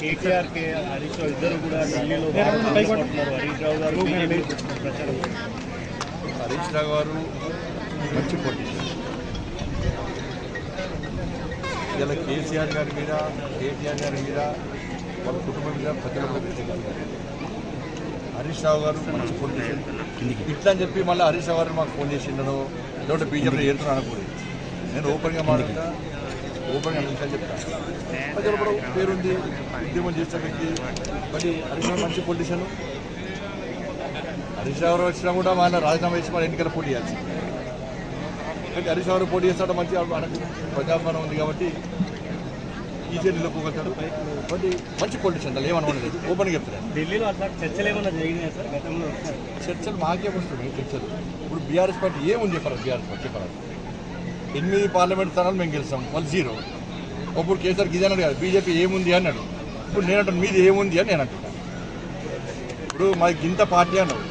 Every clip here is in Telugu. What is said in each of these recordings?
కేటీఆర్ కే హరీష్ రావు ఇద్దరు కూడా ఢిల్లీలో హరీష్ రావు గారు ప్రచారం హరీష్ రావు గారు మంచి పోటీ ఇలా కేసీఆర్ గారి మీద కేటీఆర్ గారి మీద వాళ్ళ కుటుంబం మీద ప్రజల హరీష్ రావు గారు మంచి పొలిటీషియన్ ఇట్లా అని చెప్పి మళ్ళీ హరీష్ రావు గారు మాకు ఫోన్ చేసిండను లేదంటే బీజేపీ ఏరుతున్నాను అనుకోలేదు నేను ఓపెన్గా మాట్లాడతా. ఓపెన్గా నిమిషాలు చెప్తాను ప్రజలు కూడా పేరుంది ఉద్యమం చేసిన వ్యక్తి మరి హరీష్ రావు మంచి పొలిటీషియన్ హరీష్ రావు వచ్చినా కూడా మన రాజీనామా చేసి మన ఎన్నికల పోటీ చేయాల్సి కానీ హరీష్ రావు పోటీ చేస్తాడు మంచి మనకు ప్రజాపాలన ఉంది కాబట్టి ఈజీ నిలుపుకోగలుగుతాడు కాబట్టి మంచి పొలిటీషియన్ అలా ఏమనుకోలేదు ఓపెన్గా చెప్తున్నాను ఢిల్లీలో అట్లా చర్చలు ఏమైనా జరిగినాయి సార్ గతంలో? చర్చలు మాకే వస్తున్నాయి చర్చలు. ఇప్పుడు బీఆర్ఎస్ పార్టీ ఏముంది చెప్పారు బీఆర్ఎస్ పార్టీ చెప్పారు ఎనిమిది పార్లమెంట్ స్థానాలు మేము గెలిచాం? వాళ్ళు జీరో. అప్పుడు కేసీఆర్ గిది అన్నాడు కదా బీజేపీ ఏముంది అన్నాడు. ఇప్పుడు నేను అంటాను మీది ఏముంది అని నేను అంటున్నాను ఇప్పుడు మాది గింత పార్టీ అన్నావు.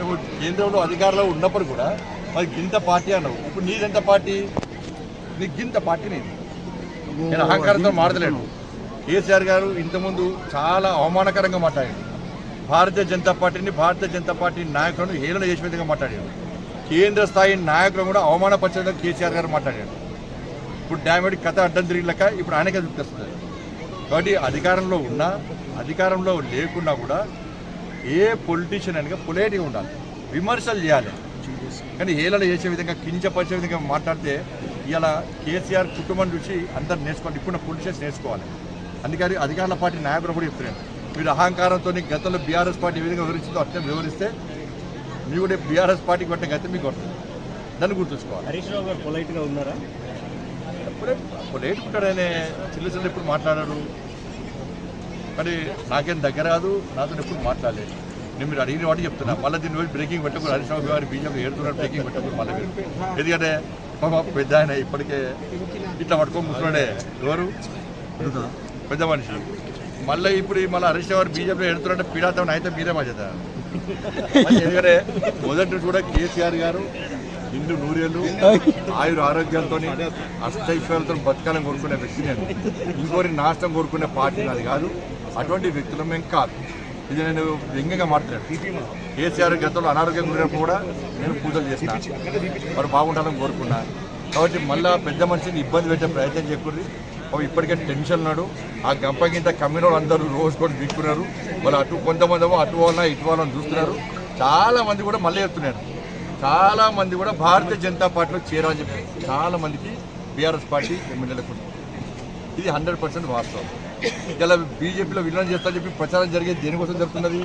ఇప్పుడు కేంద్రంలో అధికారంలో ఉన్నప్పుడు కూడా మాది గింత పార్టీ అన్నావు. ఇప్పుడు నీదెంత పార్టీ? నీ గింత పార్టీ నేను నేను అహంకారంతో మారదలేను కేసీఆర్ గారు ఇంతకుముందు చాలా అవమానకరంగా మాట్లాడాడు భారతీయ జనతా పార్టీని భారతీయ జనతా పార్టీ నాయకులను హేళన చేసే విధంగా మాట్లాడాడు కేంద్ర స్థాయి నాయకులను కూడా అవమానపరిచే కేసీఆర్ గారు మాట్లాడాడు ఇప్పుడు డ్యామేడ్ కథ అడ్డం తిరిగిలక ఇప్పుడు ఆయనకే చూపిస్తుంది కాబట్టి అధికారంలో ఉన్నా అధికారంలో లేకున్నా కూడా ఏ పొలిటీషియన్ అనగా పొలేటిగా ఉండాలి. విమర్శలు చేయాలి. కానీ హేళన చేసే విధంగా కించపరిచే విధంగా మాట్లాడితే ఇలా కేసీఆర్ కుటుంబం చూసి అందరు నేర్చుకోవాలి. ఇప్పుడున్న పొలిటీషియన్స్ నేర్చుకోవాలి. అందుకని అధికారుల పార్టీ నాయకులు కూడా చెప్తున్నాను మీరు అహంకారంతో గతంలో బీఆర్ఎస్ పార్టీ ఏ విధంగా వివరించిందో అట్లా వివరిస్తే మీరు కూడా బీఆర్ఎస్ పార్టీ కొట్టే గతి మీకు కొడుతుంది దాన్ని గుర్తుంచుకోవాలి. హరీష్ రావు గారు పొలైట్గా ఉన్నారా? అప్పుడే అప్పుడు లేటుకుంటాడు ఆయన చిన్న చిన్న ఎప్పుడు మాట్లాడాడు మరి నాకేం దగ్గర కాదు నాతో ఎప్పుడు మాట్లాడలేదు. నేను మీరు అడిగిన వాటి చెప్తున్నా. మళ్ళీ దీన్ని పోయి బ్రేకింగ్ పెట్టకూడదు హరీష్ రావు గారు బీజేపీ ఏడుతున్నారు బ్రేకింగ్ పెట్టకూడదు మళ్ళీ మీరు. ఎందుకంటే మా పెద్ద ఆయన ఇప్పటికే ఇట్లా పట్టుకొని ముసలాడే ఎవరు? పెద్ద మనిషి. మళ్ళీ ఇప్పుడు మళ్ళీ హరీష్ రావు గారు బీజేపీ ఎడుతున్నారంటే పీడాతం అయితే మీరే మా చేత. ఎందుకంటే మొదటి కూడా కేసీఆర్ గారు నిండు నూరేళ్ళు ఆయుర ఆరోగ్యంతో అష్టైశ్వర్యాలతో బతకాలని కోరుకునే వ్యక్తి నేను. ఇంకోరి నాశనం కోరుకునే పార్టీ నాది కాదు. అటువంటి వ్యక్తులు మేము కాదు. ఇది నేను వ్యంగ్యంగా మాట్లాడాను. కేసీఆర్ గతంలో అనారోగ్యం గురినప్పుడు కూడా నేను పూజలు చేసిన వారు బాగుండాలని కోరుకున్నా. కాబట్టి మళ్ళా పెద్ద మనిషిని ఇబ్బంది పెట్టే ప్రయత్నం చేయకూడదు ఇప్పటికే టెన్షన్ ఉన్నాడు. ఆ గంపకింత కమ్మిన అందరూ రోజు కూడా దిక్కున్నారు. వాళ్ళు అటు కొంతమంది ఏమో అటు వాళ్ళ ఇటు వాళ్ళని చూస్తున్నారు. చాలామంది కూడా మళ్ళీ చెప్తున్నారు చాలామంది కూడా భారతీయ జనతా పార్టీలో చేరాలని చెప్పి చాలామందికి బీఆర్ఎస్ పార్టీ ఎమ్మెల్యేలకు ఇది హండ్రెడ్ పర్సెంట్ వాస్తవం. ఇలా బీజేపీలో విలీనం చేస్తా చెప్పి ప్రచారం జరిగేది దేనికోసం జరుగుతున్నది?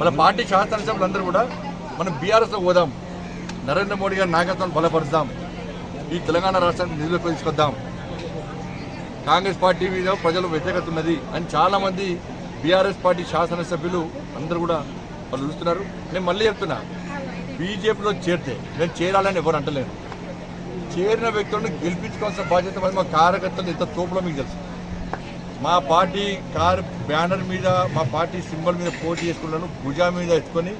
మన పార్టీ శాసనసభ్యులు అందరూ కూడా మనం బీఆర్ఎస్లో పోదాం. నరేంద్ర మోడీ గారి నాయకత్వాన్ని బలపరుద్దాం ఈ తెలంగాణ రాష్ట్రాన్ని నిధులు తీసుకొద్దాం. కాంగ్రెస్ పార్టీ మీద ప్రజలు వ్యతిరేకత ఉన్నది అని చాలామంది బీఆర్ఎస్ పార్టీ శాసనసభ్యులు అందరూ కూడా వాళ్ళు చూస్తున్నారు. నేను మళ్ళీ చెప్తున్నా బీజేపీలో చేరితే నేను చేరాలని ఎవరు అంటలేను చేరిన వ్యక్తులను గెలిపించుకోవాల్సిన బాధ్యత మరి మా కార్యకర్తలు ఎంత తోపులో మీకు తెలుసు. మా పార్టీ కార్ బ్యానర్ మీద మా పార్టీ సింబల్ మీద పోటీ చేసుకున్నాను భుజా మీద ఎత్తుకొని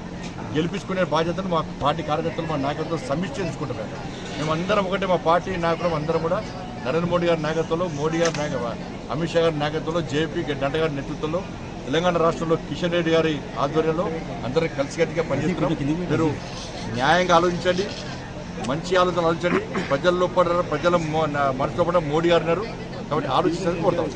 గెలిపించుకునే బాధ్యతను మా పార్టీ కార్యకర్తలు మా నాయకులతో సమీక్ష తీసుకుంటున్నారు మేమందరం ఒకటే మా పార్టీ నాయకులం అందరం కూడా నరేంద్ర మోడీ గారి నాయకత్వంలో మోడీ గారి నాయక అమిత్ షా గారి నాయకత్వంలో జేపీ నడ్డా గారి నేతృత్వంలో తెలంగాణ రాష్ట్రంలో కిషన్ రెడ్డి గారి ఆధ్వర్యంలో అందరం కలిసికట్టుగా పనిచేస్తున్నాం. మీరు న్యాయంగా ఆలోచించండి మంచి ఆలోచన ఆలోచించండి. ప్రజల్లో పడ ప్రజల మనసులో పడ మోడీ గారు ఉన్నారు. కాబట్టి ఆలోచించడానికి కోరుతాం.